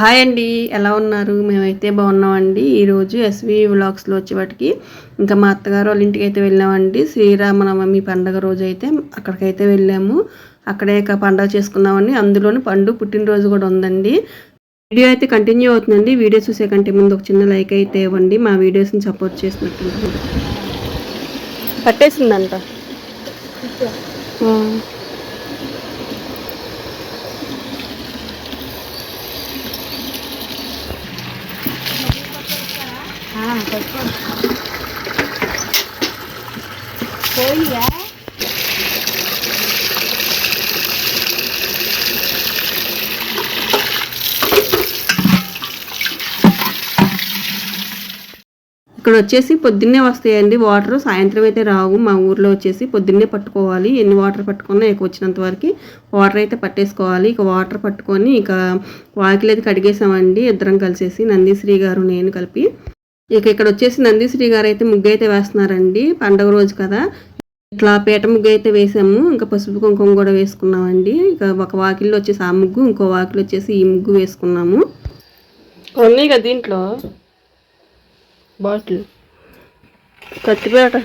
Hi అండి ఎలా ఉన్నారు? మేమైతే బాగున్నామండి. ఈరోజు ఎస్వి వ్లాగ్స్లో వచ్చేవాటికి ఇంకా మా అత్తగారు వాళ్ళ ఇంటికి అయితే వెళ్ళామండి. శ్రీరామనవమి పండగ రోజు అయితే అక్కడికైతే వెళ్ళాము. అక్కడే ఇక పండగ చేసుకున్నామండి. అందులోని పండు పుట్టినరోజు కూడా ఉందండి. వీడియో అయితే కంటిన్యూ అవుతుందండి. వీడియో చూసే కంటే ముందు ఒక చిన్న లైక్ అయితే ఇవ్వండి. మా వీడియోస్ని సపోర్ట్ చేసినట్టు. పట్టేసిందంట. ఇక్కడ వచ్చేసి పొద్దున్నే వస్తాయండి. వాటర్ సాయంత్రం అయితే రావు. మా ఊర్లో వచ్చేసి పొద్దున్నే పట్టుకోవాలి. ఎన్ని వాటర్ పట్టుకున్నా ఇక వచ్చినంత వరకు వాటర్ అయితే పట్టేసుకోవాలి. ఇక వాటర్ పట్టుకొని ఇక వాకిలి అయితే కడిగేసామండి. ఇద్దరం కలిసేసి నందీశ్రీ గారు నేను కలిపి ఇక ఇక్కడ వచ్చేసి నందీశ్రీ గారు అయితే ముగ్గు అయితే వేస్తున్నారండి. పండగ రోజు కదా. ఇట్లా పీట ముగ్గు అయితే వేసాము. ఇంకా పసుపు కుంకుమ కూడా వేసుకున్నామండి. ఇక ఒక వాకిల్లో వచ్చేసి ఆ ముగ్గు ఇంకో వాకిలి వచ్చేసి ఈ ముగ్గు వేసుకున్నాము. ఉన్నాయి కదా దీంట్లో? బాటిల్. కత్తిపేట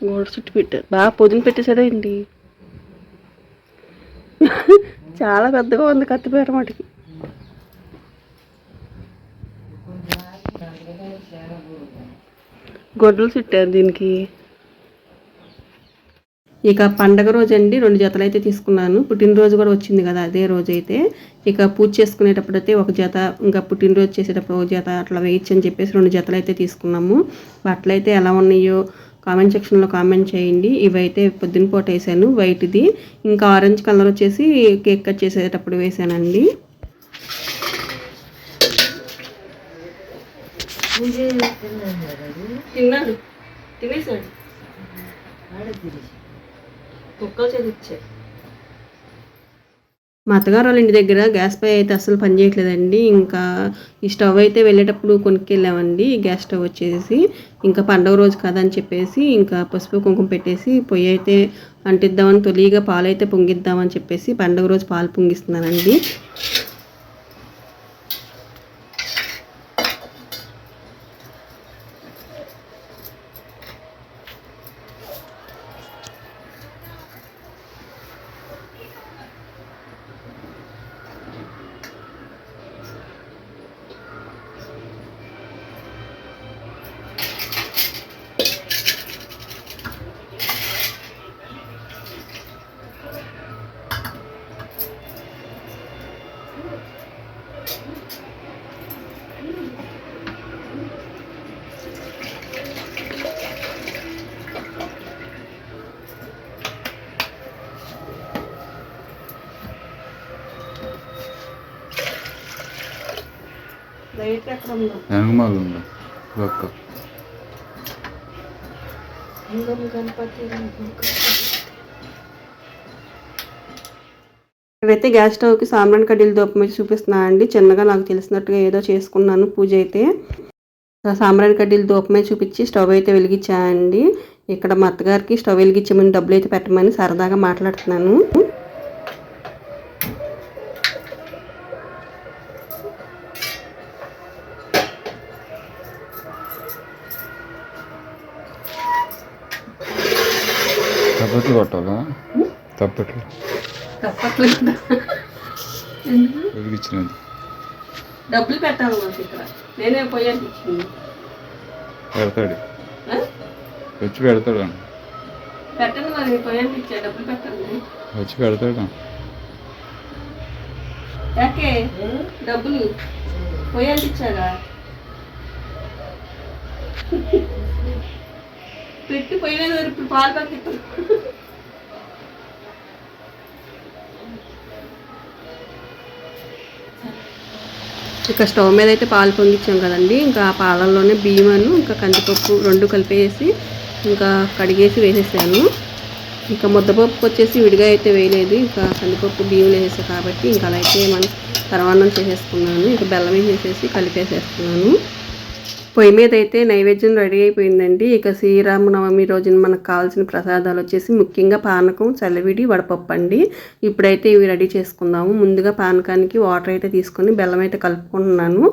గోడ చుట్టూ పెట్టారు. బాగా పొదును పెట్టేశాడే అండి చాలా పెద్దగా ఉంది కత్తిపేట మటుకి. గొడ్డలు చుట్టారు దీనికి. ఇక పండగ రోజు అండి రెండు జతలు అయితే తీసుకున్నాను. పుట్టినరోజు కూడా వచ్చింది కదా అదే రోజు అయితే. ఇక పూజ చేసుకునేటప్పుడు అయితే ఒక జత ఇంకా పుట్టినరోజు చేసేటప్పుడు ఒక జత అట్లా వేయచ్చు అని చెప్పేసి రెండు జతలు అయితే తీసుకున్నాము. బట్టలు అయితే ఎలా ఉన్నాయో కామెంట్ సెక్షన్లో కామెంట్ చేయండి. ఇవైతే పొద్దున పూట వేసాను. వైట్ది. ఇంకా ఆరెంజ్ కలర్ వచ్చేసి కేక్ కట్ చేసేటప్పుడు వేసానండి. తిన్నాడు. తినేసాడు. కుక్కలు చదివించాయి మా అత్తగారు వాళ్ళ ఇంటి దగ్గర గ్యాస్ పై అయితే అసలు పనిచేయట్లేదండి ఇంకా ఈ స్టవ్ అయితే వెళ్ళేటప్పుడు కొనుక్కెళ్ళామండి. గ్యాస్ స్టవ్ వచ్చేసి ఇంకా పండగ రోజు కదా అని చెప్పేసి ఇంకా పసుపు కుంకుమ పెట్టేసి పొయ్యి అయితే అంటిద్దామని తొలిగా పాలు అయితే పొంగిద్దామని చెప్పేసి పండగ రోజు పాలు పొంగిస్తున్నానండి. వెనకమాల ఉంది ఒక్క ఇక్కడైతే గ్యాస్ స్టవ్కి సాంబ్రాన్ కడ్డీలు దూపం చూపిస్తున్నాను అండి. చిన్నగా నాకు తెలిసినట్టుగా ఏదో చేసుకున్నాను పూజ అయితే. సాంబ్రాన్ కడ్డీలు దూపమే చూపించి స్టవ్ అయితే వెలిగించానండి ఇక్కడ మా అత్తగారికి స్టవ్ వెలిగించమని డబ్బులు అయితే పెట్టమని సరదాగా మాట్లాడుతున్నాను. తప్పట్లు కొట్టాలా? తప్పట్లు. తప్పట్లేదు వెలిగించినది డబ్బులు పెట్టాలి నాకు ఇక్కడ. నేనే పోయాను పెడతాడు. వచ్చి పెడతాడు. పెట్టండి మరి పోయాను ఇచ్చా డబ్బులు పెట్టండి వచ్చి పెడతాడు. యాకే డబ్బులు. పోయాలి ఇచ్చాగా పెట్టి పోయలేదు ఇప్పుడు పాలు ప్యాకెట్. ఇక స్టవ్ మీద అయితే పాలు పొంగించాం కదండి. ఇంకా ఆ పాలల్లోనే బియ్యమను ఇంకా కందిపప్పు రెండు కలిపేసి ఇంకా కడిగేసి వేసేసాను. ఇంకా ముద్దపప్పు వచ్చేసి విడిగా అయితే వేయలేదు. ఇంకా కందిపప్పు బియ్యం వేసేసా కాబట్టి ఇంకా అలా అయితే మనం పరమాన్నం చేసేసుకున్నాను. ఇంకా బెల్లం వేసేసి కలిపేసేస్తున్నాను పొయ్యి మీద అయితే నైవేద్యం రెడీ అయిపోయిందండి. ఇక శ్రీరామనవమి రోజున మనకు కావాల్సిన ప్రసాదాలు వచ్చేసి ముఖ్యంగా పానకం చల్లవిడి వడపప్పు అండి. ఇప్పుడైతే ఇవి రెడీ చేసుకుందాము. ముందుగా పానకానికి వాటర్ అయితే తీసుకొని బెల్లం అయితే కలుపుకుంటున్నాను.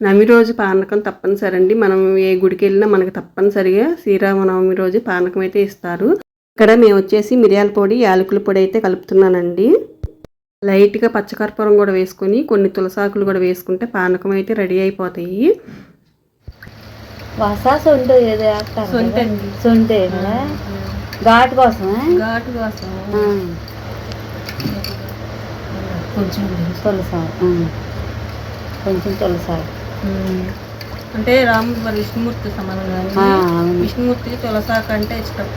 నవమి రోజు పానకం తప్పనిసరి అండి. మనం ఏ గుడికి వెళ్ళినా మనకు తప్పనిసరిగా శ్రీరామనవమి రోజు పానకం అయితే ఇస్తారు. ఇక్కడ మేము వచ్చేసి మిరియాల పొడి యాలకుల పొడి అయితే కలుపుతున్నానండి. లైట్గా పచ్చకర్పూరం కూడా వేసుకొని కొన్ని తులసాకులు కూడా వేసుకుంటే పానకం అయితే రెడీ అయిపోతాయి. వసా సొంట ఏదో వేస్తారు కదా ఘాటు కోసమే? ఘాటు కోసం కొంచెం తులసారు. కొంచెం తులసారు. అంటే మరి విష్ణుమూర్తి అవును. విష్ణుమూర్తికి తులసాకు అంటే ఇష్టం.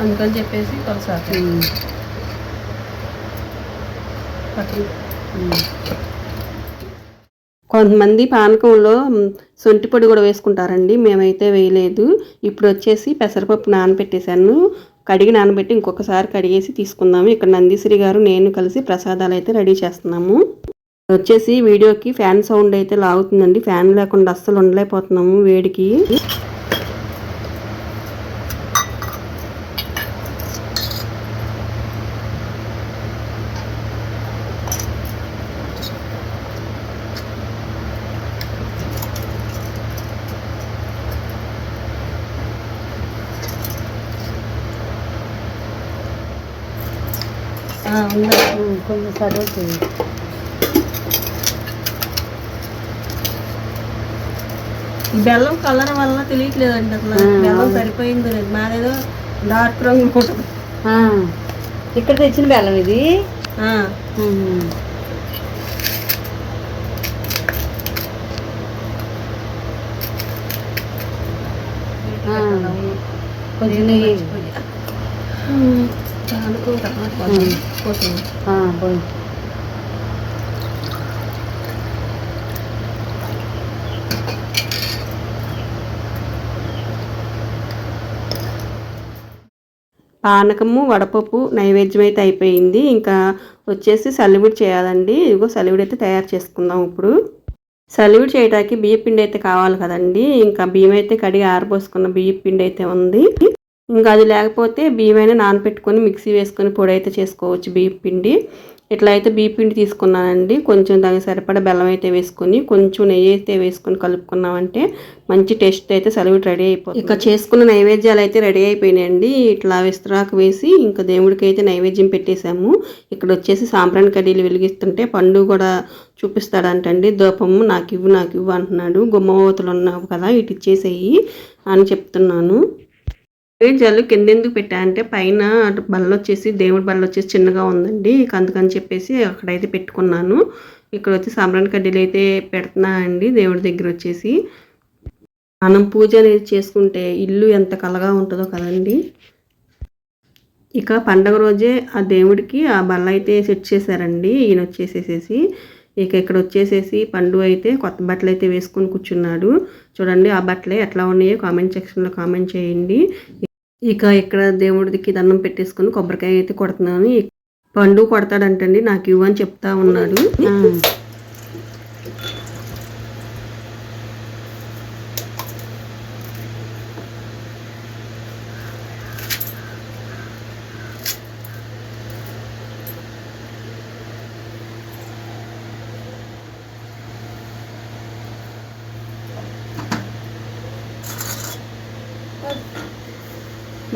అందుకని చెప్పేసి తులసాకు. కొంతమంది పానకంలో మ్, సొంటి పొడి కూడా వేసుకుంటారండి. మేమైతే వేయలేదు. ఇప్పుడు వచ్చేసి పెసరపప్పు నానబెట్టేశాను. కడిగి నానబెట్టి ఇంకొకసారి కడిగేసి తీసుకుందాము. ఇక్కడ నందీశ్వరి గారు నేను కలిసి ప్రసాదాలు అయితే రెడీ చేస్తున్నాము. వచ్చేసి వీడియోకి ఫ్యాన్ సౌండ్ అయితే లాగుతుందండి. ఫ్యాన్ లేకుండా అస్సలు ఉండలేకపోతున్నాము వేడికి. కొంచెం ఈ బెల్లం కలర్ వల్ల తెలియట్లేదండి అసలు. బెల్లం. సరిపోయింది లేదు. మాదేదో డార్క్ రంగు ఉంటుంది. ఇక్కడ తెచ్చిన బెల్లం ఇది? కొంచెం నెయ్యి. పోతుంది. పోయింది పానకము వడపప్పు నైవేద్యం అయితే అయిపోయింది. ఇంకా వచ్చేసి సలివిడి చేయాలండి. ఇదిగో సలివిడి అయితే తయారు చేసుకుందాం ఇప్పుడు. సలివిడి చేయడానికి బియ్య పిండి అయితే కావాలి కదండి. ఇంకా బియ్యం అయితే కడిగి ఆరబోసుకున్న బియ్య పిండి అయితే ఉంది. ఇంకా అది లేకపోతే బియ్యమైనా నానపెట్టుకొని మిక్సీ వేసుకొని పొడి అయితే చేసుకోవచ్చు బియ్యం పిండి. ఇట్లా అయితే బియ్యం పిండి తీసుకున్నానండి. కొంచెం దానికి సరిపడా బెల్లం అయితే వేసుకొని కొంచెం నెయ్యి అయితే వేసుకొని కలుపుకున్నామంటే మంచి టేస్ట్ అయితే సలివిడి రెడీ అయిపోతుంది. ఇక చేసుకున్న నైవేద్యాలు అయితే రెడీ అయిపోయినాయండి. ఇట్లా విస్తరాకు వేసి ఇంకా దేవుడికి అయితే నైవేద్యం పెట్టేశాము. ఇక్కడ వచ్చేసి సాంబ్రాన్ కడ్డీలు వెలిగిస్తుంటే పండు కూడా చూపిస్తాడంటండి. దూపము నాకు ఇవ్వు నాకు ఇవ్వు అంటున్నాడు. గుమ్మవతలు ఉన్నావు కదా ఇటు ఇచ్చేసేయి అని చెప్తున్నాను. నైవేద్యాలు కింద ఎందుకు పెట్టా అంటే పైన బల్ల వచ్చేసి దేవుడి బల్ల వచ్చేసి చిన్నగా ఉందండి. ఇక అందుకని చెప్పేసి అక్కడైతే పెట్టుకున్నాను. ఇక్కడ వచ్చి సాంబ్రాణి కడ్డీలు అయితే పెడుతున్నా అండి దేవుడి దగ్గర వచ్చేసి మనం పూజ అనేది చేసుకుంటే ఇల్లు ఎంత కలగా ఉంటుందో కదండి. ఇక పండగ రోజే ఆ దేవుడికి ఆ బల్ల అయితే సెట్ చేశారండి. ఈయన వచ్చేసేసేసి ఇక ఇక్కడ వచ్చేసేసి పండు అయితే కొత్త బట్టలు అయితే వేసుకొని కూర్చున్నాడు. చూడండి ఆ బట్టలే ఎట్లా ఉన్నాయో కామెంట్ సెక్షన్లో కామెంట్ చేయండి. ఇక ఇక్కడ దేవుడికి దండం పెట్టేసుకొని కొబ్బరికాయ అయితే కొడుతున్నాను. పండు కొడతాడంటండి నాకు ఇవ్వని అని చెప్తా ఉన్నాడు.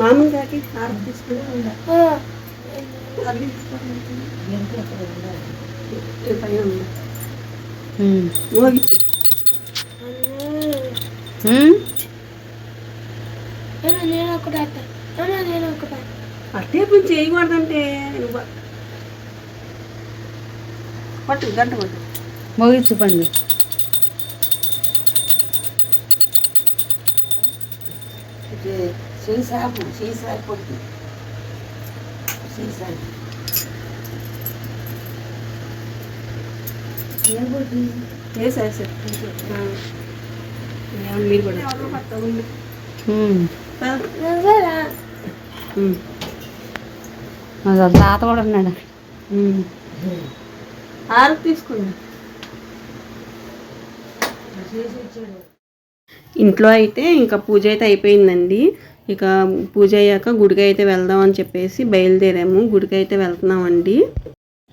మామూలుగాకి హారతి తీసుకుని ఉంది. ఉమ్. మోగించు. ఉమ్? అట్టే పని చేయకూడదంటే పట్టు గంట పట్టు. మోగించు పండు. సీసాపు సీసా పొట్టు సీసా వేసేసి మీరు కూడా ఉమ్. తాత కూడా ఉన్నాడు ఆరు తీసుకున్నాడు ఇంట్లో అయితే ఇంకా పూజ అయితే అయిపోయిందండి ఇక పూజ అయ్యాక గుడికి అయితే వెళ్దాం అని చెప్పేసి బయలుదేరాము. గుడికి అయితే వెళ్తున్నామండి.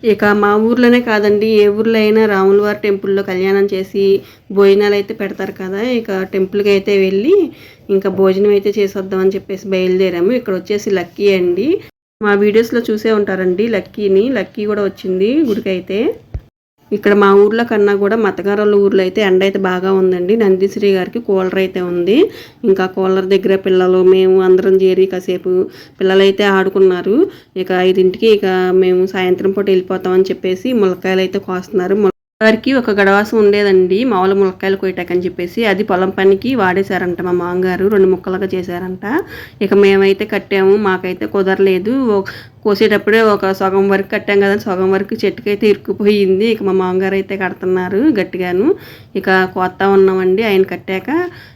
ఇక మా ఊర్లోనే కాదండి ఏ ఊర్లో అయినా రాములవారి టెంపుల్లో కళ్యాణం చేసి భోజనాలు అయితే పెడతారు కదా. ఇక టెంపుల్కి అయితే వెళ్ళి ఇంకా భోజనం అయితే చేసొద్దామని చెప్పేసి బయలుదేరాము. ఇక్కడ వచ్చేసి లక్కీ అండి. మా వీడియోస్లో చూసే ఉంటారండి లక్కీని. లక్కీ కూడా వచ్చింది గుడికి అయితే ఇక్కడ మా ఊర్లో కన్నా కూడా మతగారుల ఊర్లో అయితే ఎండ అయితే బాగా ఉందండి. నందిశ్రీ గారికి కూలర్ అయితే ఉంది. ఇంకా కూలర్ దగ్గర పిల్లలు మేము అందరం చేరి కాసేపు పిల్లలైతే ఆడుకున్నారు. ఇక ఐదింటికి ఇక మేము సాయంత్రం పూట వెళ్ళిపోతామని చెప్పేసి ములక్కాయలు అయితే కోస్తున్నారు. వారికి ఒక గడవాసం ఉండేదండి. మామూలు ములక్కాయలు కొయ్యటాకని చెప్పేసి అది పొలం పనికి వాడేశారంట మా మామగారు. రెండు ముక్కలుగా చేశారంట. ఇక మేమైతే కట్టాము. మాకైతే కుదరలేదు. కోసేటప్పుడే ఒక సగం వరకు కట్టాం కదా. సగం వరకు చెట్టుకైతే ఇరుక్కుపోయింది. ఇక మా మామగారు అయితే కడుతున్నారు గట్టిగాను. ఇక కోస్తా ఉన్నామండి ఆయన కట్టాక.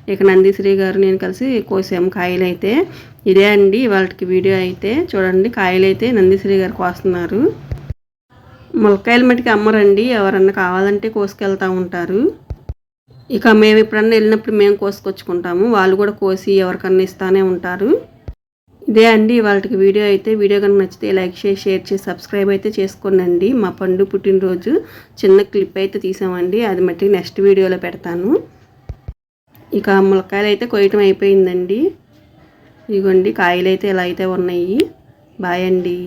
ఇక నందీశ్రీ గారు నేను కలిసి కోసాము కాయలు అయితే ఇదే అండి వాళ్ళకి వీడియో అయితే. చూడండి కాయలు అయితే నందీశ్రీ గారు కోస్తున్నారు. ములక్కాయలు మట్టికి అమ్మరండి. ఎవరన్నా కావాలంటే కోసుకెళ్తా ఉంటారు. ఇక మేము ఎప్పుడన్నా వెళ్ళినప్పుడు మేము కోసుకొచ్చుకుంటాము. వాళ్ళు కూడా కోసి ఎవరికన్నా ఇస్తానే ఉంటారు. ఇదే అండి వాళ్ళకి వీడియో అయితే. వీడియో కనుక నచ్చితే లైక్ చేసి షేర్ చేసి సబ్స్క్రైబ్ అయితే చేసుకోండి మా పండు పుట్టినరోజు చిన్న క్లిప్ అయితే తీసామండి. అది మట్టి నెక్స్ట్ వీడియోలో పెడతాను. ఇక ములక్కాయలు అయితే కొయ్యటం అయిపోయిందండి. ఇదిగోండి కాయలు అయితే ఇలా అయితే ఉన్నాయి. బాయ్ అండి.